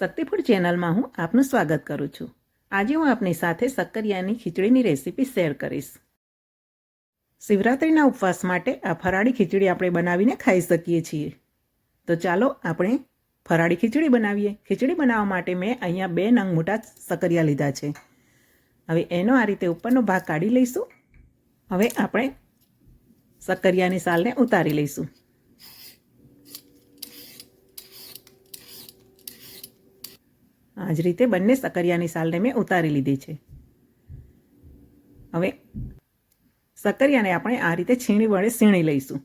શક્તિફૂડ ચેનલમાં હું આપનું સ્વાગત કરું છું. આજે હું આપની સાથે સક્કરિયાની ખીચડીની રેસીપી શેર કરીશ. શિવરાત્રિના ઉપવાસ માટે આ ફરાળી ખીચડી આપણે બનાવીને ખાઈ શકીએ છીએ. તો ચાલો આપણે ફરાળી ખીચડી બનાવીએ. ખીચડી બનાવવા માટે મેં અહીંયા બે નંગ મોટા સક્કરિયા લીધા છે. હવે એનો આ રીતે ઉપરનો ભાગ કાઢી લઈશું. હવે આપણે સક્કરિયાની સાલને ઉતારી લઈશું. આ જ રીતે બંને સકરિયાની સાલને મેં ઉતારી લીધી છે. હવે સકરિયાને આપણે આ રીતે છીણી વડે સીણી લઈશું.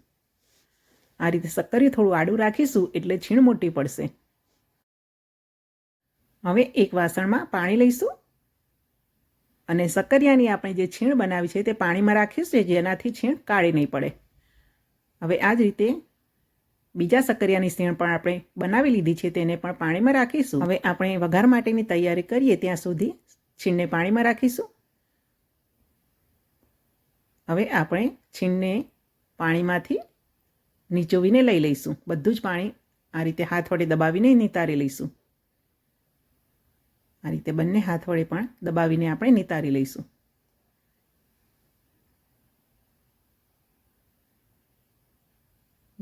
આ રીતે સક્કરિયું થોડું આડું રાખીશું એટલે છીણ મોટી પડશે. હવે એક વાસણમાં પાણી લઈશું અને સક્કરિયાની આપણે જે છીણ બનાવી છે તે પાણીમાં રાખીશું જેનાથી છીણ કાળી નહીં પડે. હવે આ જ રીતે બીજા સક્કરિયાની સીણ પણ આપણે બનાવી લીધી છે, તેને પણ પાણીમાં રાખીશું. હવે આપણે વઘાર માટેની તૈયારી કરીએ, ત્યાં સુધી છીણને પાણીમાં રાખીશું. હવે આપણે છીણને પાણીમાંથી નીચોવીને લઈ લઈશું. બધું જ પાણી આ રીતે હાથ વડે દબાવીને નિતારી લઈશું. આ રીતે બંને હાથ વડે પણ દબાવીને આપણે નિતારી લઈશું.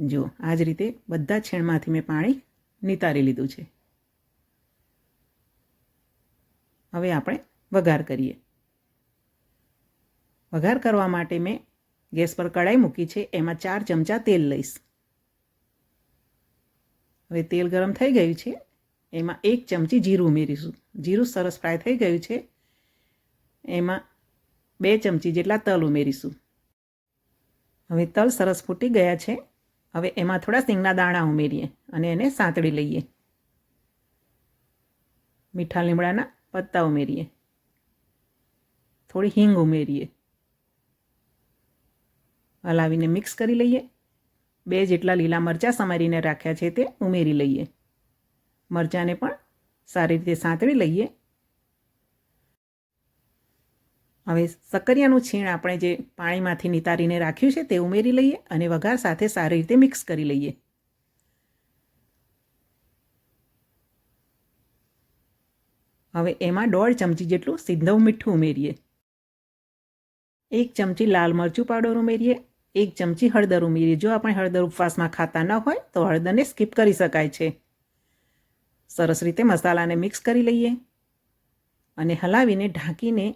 જો આ જ રીતે બધા છેણમાંથી મેં પાણી નિતારી લીધું છે. હવે આપણે વઘાર કરીએ. વઘાર કરવા માટે મેં ગેસ પર કડાઈ મૂકી છે, એમાં ચાર ચમચા તેલ લઈશ. હવે તેલ ગરમ થઈ ગયું છે, એમાં એક ચમચી જીરું ઉમેરીશું. જીરું સરસ ફ્રાય થઈ ગયું છે, એમાં બે ચમચી જેટલા તલ ઉમેરીશું. હવે તલ સરસ ફૂટી ગયા છે હવે એમાં થોડા સિંગના દાણા ઉમેરીએ અને એને સાંતળી લઈએ. મીઠા લીમડાના પત્તા ઉમેરીએ. થોડી હિંગ ઉમેરીએ. હલાવીને મિક્સ કરી લઈએ. બે જેટલા લીલા મરચાં સમારીને રાખ્યા છે તે ઉમેરી લઈએ. મરચાંને પણ સારી રીતે સાંતળી લઈએ. હવે સક્કરિયાનું છીણ આપણે જે પાણીમાંથી નિતારીને રાખ્યું છે તે ઉમેરી લઈએ અને વઘાર સાથે સારી રીતે મિક્સ કરી લઈએ. હવે એમાં દોઢ ચમચી જેટલું સિંધવ મીઠું ઉમેરીએ. એક ચમચી લાલ મરચું પાવડર ઉમેરીએ. એક ચમચી હળદર ઉમેરીએ. જો આપણે હળદર ઉપવાસમાં ખાતા ન હોય તો હળદરને સ્કીપ કરી શકાય છે. સરસ રીતે મસાલાને મિક્સ કરી લઈએ અને હલાવીને ઢાંકીને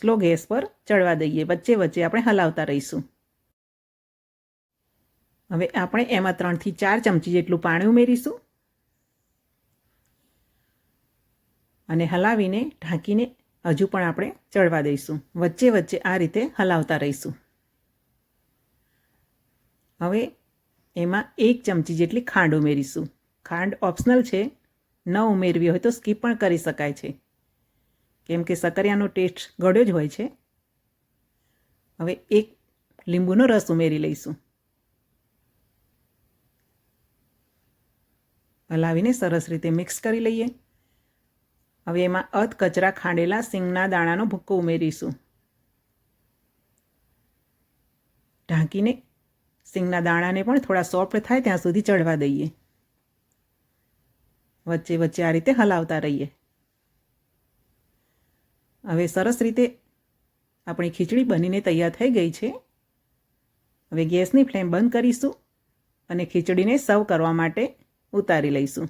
સ્લો ગેસ પર ચડવા દઈએ. વચ્ચે વચ્ચે આપણે હલાવતા રહીશું. હવે આપણે એમાં ત્રણથી ચાર ચમચી જેટલું પાણી ઉમેરીશું. અને હલાવીને ઢાંકીને હજુ પણ આપણે ચડવા દઈશું. વચ્ચે વચ્ચે આ રીતે હલાવતા રહીશું. હવે એમાં એક ચમચી જેટલી ખાંડ ઉમેરીશું. ખાંડ ઓપ્શનલ છે. ન ઉમેરવી હોય તો સ્કીપ પણ કરી શકાય છે. કેમ કે સકરિયાનો ટેસ્ટ ગળ્યો જ હોય છે. હવે એક લીંબુનો રસ ઉમેરી લઈશું. હલાવીને સરસ રીતે મિક્સ કરી લઈએ. હવે એમાં અધ કચરા ખાંડેલા સિંગના દાણાનો ભૂક્કો ઉમેરીશું. ઢાંકીને સિંગના દાણાને પણ થોડા સોફ્ટ થાય ત્યાં સુધી ચડવા દઈએ. વચ્ચે વચ્ચે આ રીતે હલાવતા રહીએ. હવે સરસ રીતે આપણી ખીચડી બનીને તૈયાર થઈ ગઈ છે. હવે ગેસની ફ્લેમ બંધ કરીશું અને ખીચડીને સર્વ કરવા માટે ઉતારી લઈશું.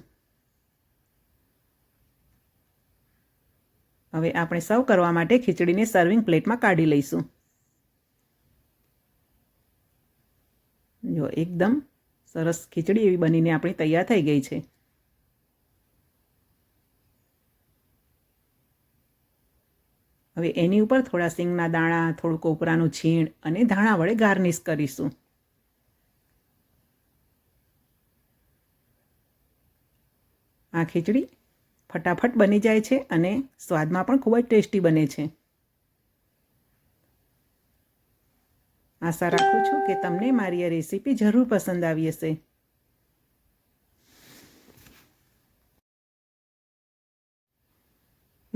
હવે આપણે સર્વ કરવા માટે ખીચડીને સર્વિંગ પ્લેટમાં કાઢી લઈશું. જો એકદમ સરસ ખીચડી એવી બનીને આપણી તૈયાર થઈ ગઈ છે. હવે એની ઉપર થોડા સિંગના દાણા, થોડું કોપરાનું છીણ અને ધાણા વડે ગાર્નિશ કરીશું. આ ખીચડી ફટાફટ બની જાય છે અને સ્વાદમાં પણ ખૂબ જ ટેસ્ટી બને છે. આશા રાખું છું કે તમને મારી આ રેસીપી જરૂર પસંદ આવી હશે.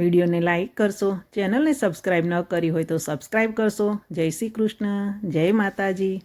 વિડીયોને લાઇક કરશો, ચેનલને સબસ્ક્રાઈબ ન કરી હોય તો સબસ્ક્રાઈબ કરશો. જય શ્રી કૃષ્ણ, જય માતાજી.